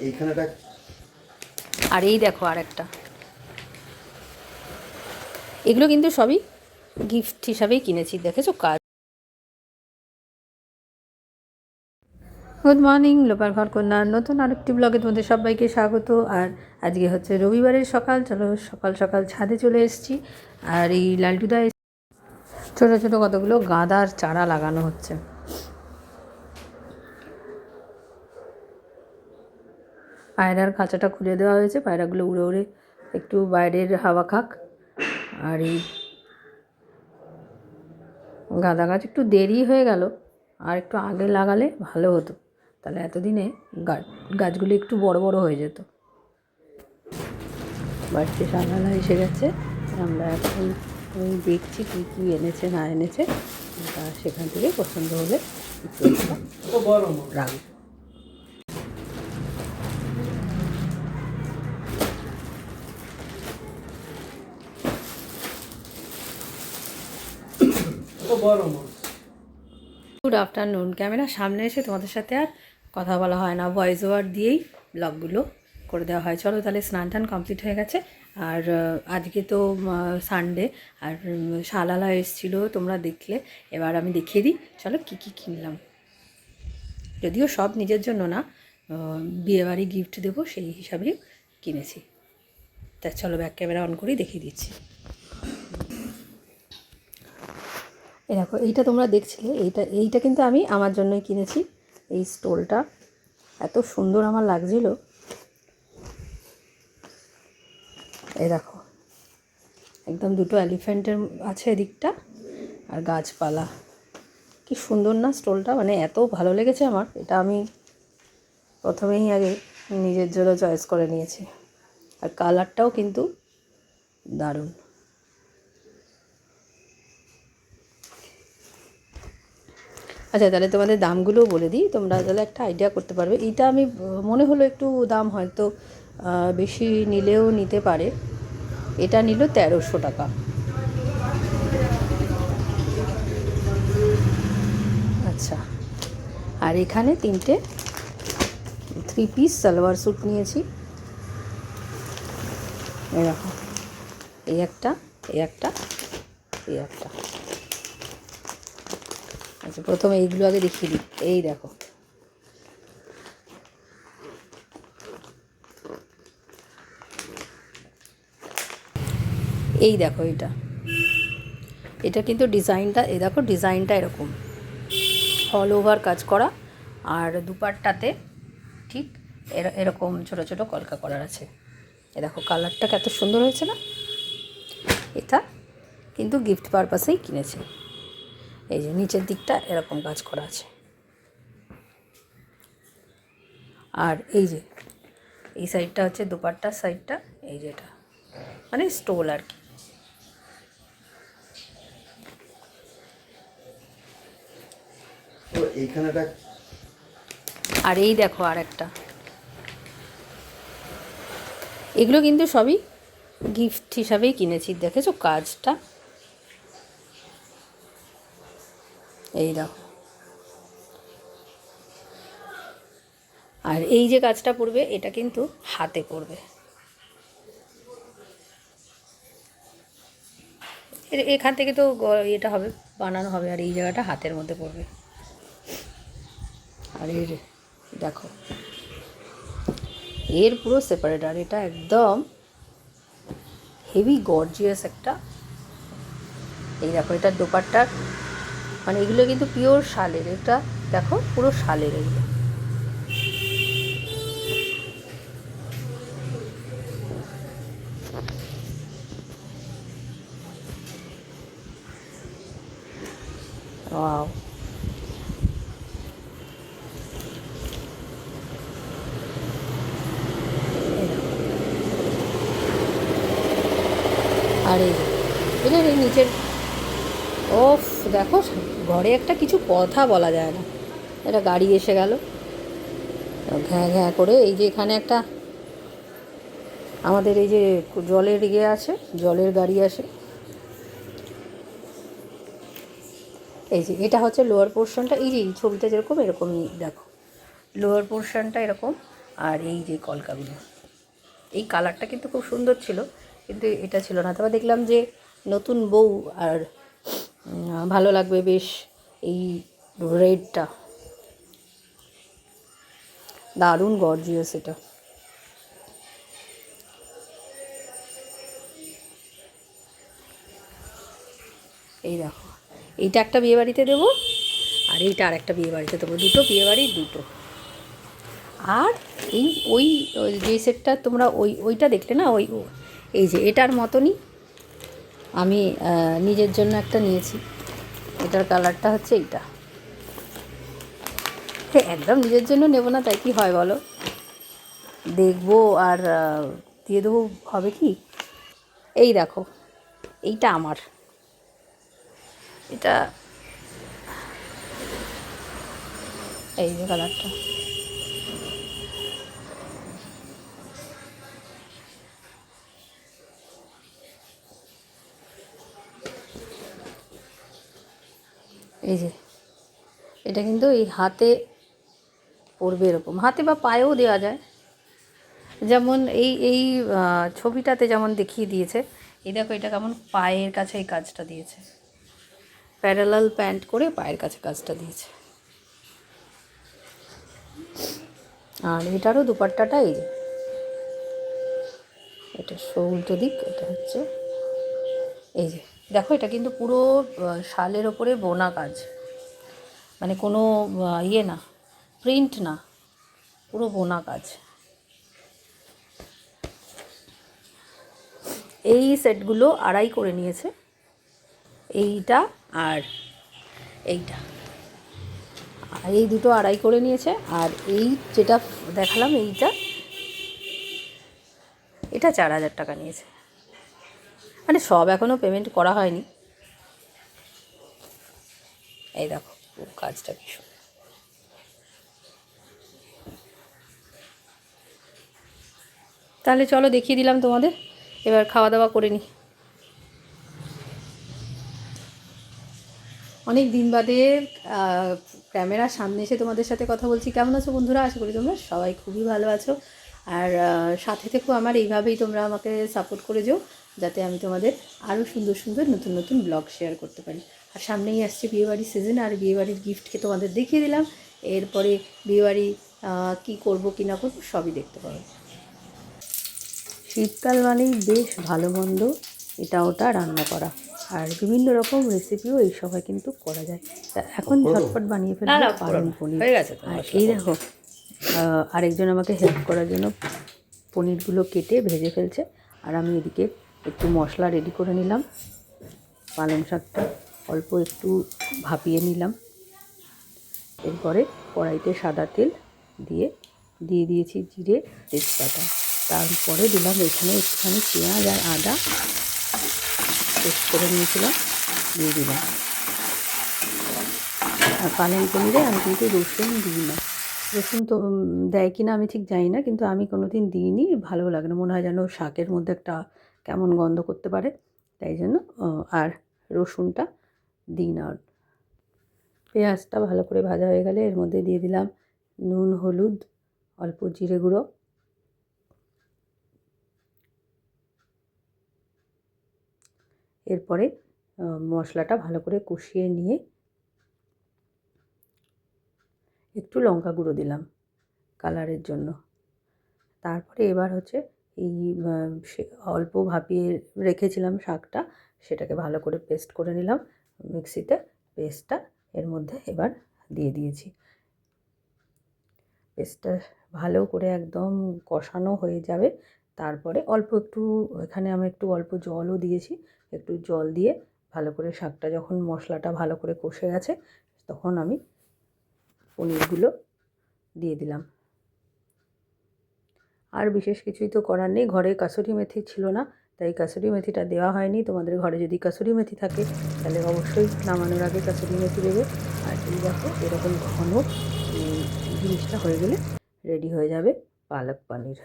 এইখানেটা আর এই দেখো আর একটা এগুলো কিন্তু সবই গিফট হিসাবেই কিনেছি দেখেছ? কাজ। গুড মর্নিং লোপার ঘর কন্যার নতুন আরেকটি ব্লগের মধ্যে সবাইকে স্বাগত। আর আজকে হচ্ছে রবিবারের সকাল চলো সকাল সকাল ছাদে চলে এসেছি। আর এই লালটুদা এস- ছোটো ছোটো কতগুলো গাঁদার চারা লাগানো হচ্ছে। পায়রার খাঁচাটা খুলে দেওয়া হয়েছে। পায়রাগুলো উড়ে উড়ে একটু বাইরের হাওয়া খাক। আর এই গাঁদা গাছ একটু দেরি হয়ে গেল আর একটু আগে লাগালে ভালো হতো। তাহলে এতদিনে গাছ গাছগুলো একটু বড় বড় হয়ে যেত। বাড়িতে সামনালা এসে গেছে। আমরা এখন ওই দেখছি কী কী এনেছে না এনেছে। তা সেখান থেকে পছন্দ হলে একটু রাখব। গুড আফটারনুন ক্যামেরা সামনে এসে তোমাদের সাথে আর কথা বলা হয় না। ভয়েস ওভার দিয়েই ব্লগগুলো করে দেওয়া হয়। চলো তাহলে স্নান টান কমপ্লিট হয়ে গেছে। আর আজকে তো সানডে আর শালালা এসেছিল, তোমরা দেখলে। এবার আমি দেখিয়ে দিই। চলো কী কী কিনলাম। যদিও সব নিজের জন্য না বিয়েবাড়ি গিফট দেবো সেই হিসাবেই কিনেছি। তা চলো ব্যাক ক্যামেরা অন করেই দেখিয়ে দিচ্ছি। এ দেখো, এইটা তোমরা দেখছিলে, এইটা এইটা কিন্তু আমি আমার জন্যই কিনেছি, এই স্টোলটা। এত সুন্দর আমার লাগছিল। এই দেখো, একদম দুটো এলিফ্যান্টের আছে এদিকটা, আর গাছপালা। কি সুন্দর না স্টোলটা মানে এত ভালো লেগেছে আমার, এটা আমি প্রথমেই আগে নিজের জন্য চয়েস করে নিয়েছি। আর কালারটাও কিন্তু দারুণ। আচ্ছা তাহলে তোমাদের দামগুলোও বলে দিই। তোমরা তাহলে একটা আইডিয়া করতে পারবে। এটা আমি, মনে হলো একটু দাম হয়তো বেশি নিলেও নিতে পারে। এটা নিল তেরোশো টাকা। আচ্ছা আর এখানে তিনটে থ্রি পিস সালোয়ার স্যুট নিয়েছি। এরকম এই একটা এই একটা এই একটা। আচ্ছা প্রথমে এইগুলো আগে দেখিয়ে দিই। এই দেখো। এই দেখো এটা। এটা কিন্তু ডিজাইনটা, এই দেখো ডিজাইনটা এরকম। অল ওভার কাজ করা, আর দুপারটাতে ঠিক এর- এরকম ছোট ছোট কলকা করার আছে। এ দেখো কালারটা কত সুন্দর হয়েছে না? এটা কিন্তু গিফট পারপাসেই কিনেছি। এই যে নিচের দিকটা এরকম কাজ করা আছে। আর এই যে এই সাইডটা হচ্ছে দুপাট্টার সাইডটা এই যেটা মানে স্টোল আর কি। আর এই দেখো আর একটা এগুলো কিন্তু সবই গিফট হিসাবেই কিনেছি দেখেছ কাজটা? এই দেখো আর এই যে কাজটা পড়বে, এটা কিন্তু হাতে পড়বে। এখান থেকে তো এটা হবে, বানানো হবে, আর এই জায়গাটা হাতের মধ্যে পড়বে। আর এর দেখো। এর পুরো সেপারেট আর এটা একদম হেভি গর্জিয়াস একটা এই দেখো এটা দোপাট্টার মানে এগুলো কিন্তু পিওর শালের এটা দেখো পুরো শালের এগুলো আর এই এটার এই ওফ দেখো, ঘরে একটা কিছু কথা বলা যায় না। এটা গাড়ি এসে গেল। ঘ্যাঁ ঘ্যাঁ করে এই যে এখানে একটা আমাদের এই যে জলের ইয়ে আছে, জলের গাড়ি আসে এই যে এটা হচ্ছে লোয়ার পোর্শনটা এই যে এই ছবিটা যেরকম, এরকমই দেখো। লোয়ার পোর্শনটা এরকম, আর এই যে কলকাগুলো। এই কালারটা কিন্তু খুব সুন্দর ছিল, কিন্তু এটা ছিল না। তারপর দেখলাম যে নতুন বউ আর ভালো লাগবে বেশ এই রেডটা। দারুণ গর্জিয়াস এটা। এই দেখো, এইটা একটা বিয়ে বাড়িতে দেবো আর এইটা আর একটা বিয়ে বাড়িতে দেবো, দুটো বিয়ে বাড়ি, দুটো। আর এই ওই ওই যে সেটটা তোমরা ওই, ওইটা দেখলে না, ওই এই যে এটার মতনই আমি নিজের জন্য একটা নিয়েছি। এটার কালারটা হচ্ছে এইটা। একদম নিজের জন্য নেব না, তাই কি হয় বলো? দেখব আর দিয়ে দেবো, হবে কি? এই দেখো, এইটা আমার। এটা এই যে কালারটা। এই যে, এটা কিন্তু এই হাতে পড়বে এরকম। হাতে বা পায়েও দেওয়া যায়। যেমন এই এই ছবিটাতে যেমন দেখিয়ে দিয়েছে, এই দেখো এটা কেমন পায়ের কাছে এই কাজটা দিয়েছে। প্যারালাল প্যান্ট করে পায়ের কাছে কাজটা দিয়েছে। আর এটারও দুপাট্টাটা এই এটা উল্টো দিক এটা হচ্ছে এই যে। দেখো, এটা কিন্তু পুরো শালের ওপরে বোনা কাজ। মানে কোনো ইয়ে না, প্রিন্ট না, পুরো বোনা কাজ। এই সেটগুলো আড়াই করে নিয়েছে। এইটা আর এইটা। আর এই দুটো আড়াই করে নিয়েছে। আর এই যেটা দেখালাম, এইটা, এটা চার হাজার টাকা নিয়েছে। মানে সব এখনও পেমেন্ট করা হয়নি। এই দেখো কাজটা সুন্দর। তাহলে চলো দেখিয়ে দিলাম তোমাদের, এবার খাওয়া দাওয়া করে নিই অনেক দিন বাদে ক্যামেরার সামনে এসে তোমাদের সাথে কথা বলছি। কেমন আছো বন্ধুরা? আশা করি তোমরা সবাই খুবই ভালো আছো। আর সাথে থেকেও আমার, এইভাবেই তোমরা আমাকে সাপোর্ট করে যেও। যাতে আমি তোমাদের আরও সুন্দর সুন্দর নতুন নতুন ব্লগ শেয়ার করতে পারি। আর সামনেই আসছে বিয়েবাড়ির সিজন আর বিয়েবাড়ির গিফটকে তোমাদের দেখিয়ে দিলাম। এরপরে বিয়েবাড়ি কী করব কী না করব সবই দেখতে পাবে। শীতকাল মানেই বেশ ভালো মন্দ এটা ওটা রান্না করা। আর বিভিন্ন রকম রেসিপিও এই সময় কিন্তু করা যায়। তা এখন ঝটপট বানিয়ে ফেলব পালন পনির। আর এই দেখো আরেকজন আমাকে হেল্প করার জন্য পনিরগুলো কেটে ভেজে ফেলছে। আর আমি এদিকে একটু মশলা রেডি করে নিলাম। পালং শাকটা অল্প একটু ভাপিয়ে নিলাম। এরপরে কড়াইতে সাদা তেল দিয়ে দিয়ে দিয়েছি জিরে, তেজপাতা। তারপরে দিলাম এখানে একটুখানি পেঁয়াজ আর আদা পেস্ট করে নিয়েছিলাম, দিয়ে দিলাম। আর পালং পনিরে আমি কিন্তু রসুন দিই না। রসুন তো দেয় কি না আমি ঠিক জানি না, কিন্তু আমি কোনো দিন দিইনি, ভালো লাগে না। মনে হয় যেন শাকের মধ্যে একটা কেমন গন্ধ করতে পারে, তাই জন্য আর রসুনটা দিই না। পেঁয়াজটা ভালো করে ভাজা হয়ে গেলে এর মধ্যে দিয়ে দিলাম নুন, হলুদ, অল্প জিরে গুঁড়ো। এরপরে মশলাটা ভালো করে কষিয়ে নিয়ে একটু লঙ্কা গুঁড়ো দিলাম, কালারের জন্য। তারপরে এবার হচ্ছে এই অল্প ভাপিয়ে রেখেছিলাম শাকটা, সেটাকে ভালো করে পেস্ট করে নিলাম। মিক্সিতে পেস্টটা এর মধ্যে এবার দিয়ে দিয়েছি। পেস্টটা ভালো করে একদম কষানো হয়ে যাবে। তারপরে অল্প একটু, এখানে আমি একটু অল্প জলও দিয়েছি। একটু জল দিয়ে ভালো করে শাকটা যখন মশলাটা ভালো করে কষে গেছে, তখন আমি পনিরগুলো দিয়ে দিলাম। আর বিশেষ কিছুই তো করার নেই। ঘরে কাসুরি মেথি ছিল না, তাই কাসুরি মেথিটা দেওয়া হয়নি। তোমাদের ঘরে যদি কাসুরি মেথি থাকে, তাহলে অবশ্যই নামানোর আগে কাসুরি মেথি দেবে। আর এই দেখো, এরকম ঘন জিনিসটা হয়ে গেলে রেডি হয়ে যাবে পালক পনির।